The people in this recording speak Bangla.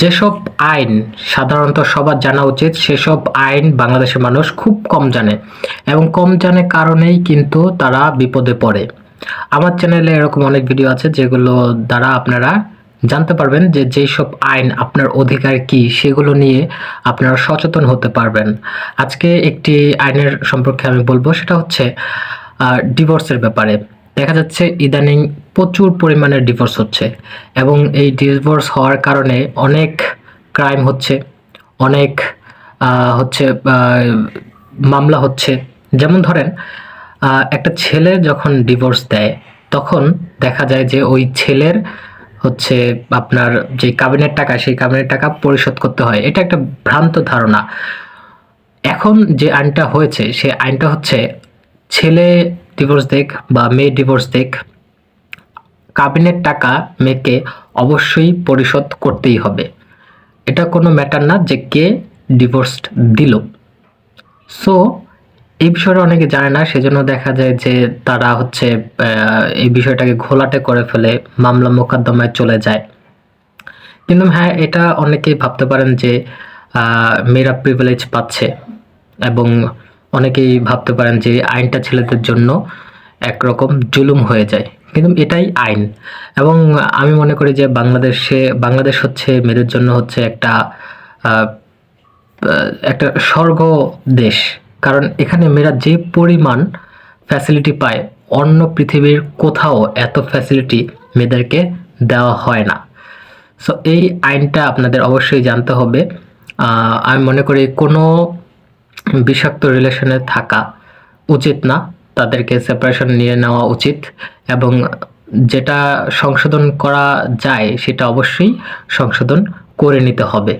যেসব আইন সাধারণত সবার জানা উচিত, সেসব আইন বাংলাদেশের মানুষ খুব কম জানে এবং কম জানে কারণেই কিন্তু তারা বিপদে পড়ে। আমার চ্যানেলে এরকম অনেক ভিডিও আছে যেগুলো দ্বারা আপনারা জানতে পারবেন যে যেই সব আইন আপনার অধিকার কি, সেগুলো নিয়ে আপনারা সচেতন হতে পারবেন। আজকে একটি আইনের সম্পর্কে আমি বলব, সেটা হচ্ছে ডিভোর্সের ব্যাপারে। দেখা যাচ্ছে ইদানিং প্রচুর পরিমাণে ডিভোর্স হচ্ছে এবং এই ডিভোর্স হওয়ার কারণে অনেক ক্রাইম হচ্ছে, অনেক হচ্ছে মামলা হচ্ছে। যেমন ধরেন একটা ছেলে যখন ডিভোর্স দেয়, তখন দেখা যায় যে ওই ছেলের হচ্ছে আপনার যে কাবিনের টাকা, সেই কাবিনের টাকা পরিশোধ করতে হয়। এটা একটা ভ্রান্ত ধারণা। এখন যে আইনটা হয়েছে, সে আইনটা হচ্ছে ছেলে ডিভোর্স দেখ বা মেয়ে ডিভোর্স দেখ কাবিনের টাকা মেয়েকে অবশ্যই পরিশোধ করতেই হবে। এটা কোনো ম্যাটার না যে কে ডিভোর্স দিল। সো, এই বিষয়টা অনেকে জানে না, সেজন্য দেখা যায় যে তারা হচ্ছে এই বিষয়টাকে ঘোলাটে করে ফেলে, মামলা মোকদ্দমায় চলে যায়। কিন্তু হ্যাঁ এটা অনেকেই ভাবতে পারেন যে মেয়েরা প্রিভিলেজ পাচ্ছে। এবং অনেকেই ভাবতে পারেন যে আইনটা ছেলেদের জন্য একরকম জুলুম হয়ে যায়। কিন্তু এটাই আইন। এবং আমি মনে করি যে বাংলাদেশে, বাংলাদেশ হচ্ছে মেয়েদের জন্য হচ্ছে একটা একটা স্বর্গ দেশ। কারণ এখানে মেয়েরা যে পরিমাণ ফ্যাসিলিটি পায়, অন্য পৃথিবীর কোথাও এত ফ্যাসিলিটি মেয়েদেরকে দেওয়া হয় না। সো এই আইনটা আপনাদের অবশ্যই জানতে হবে। আমি মনে করি কোনো বিষাক্ত রিলেশনে থাকা উচিত না। তাদেরকে সেপারেশন নিয়ে নেওয়া উচিত এবং যেটা সংশোধন করা যায় সেটা অবশ্যই সংশোধন করে নিতে হবে।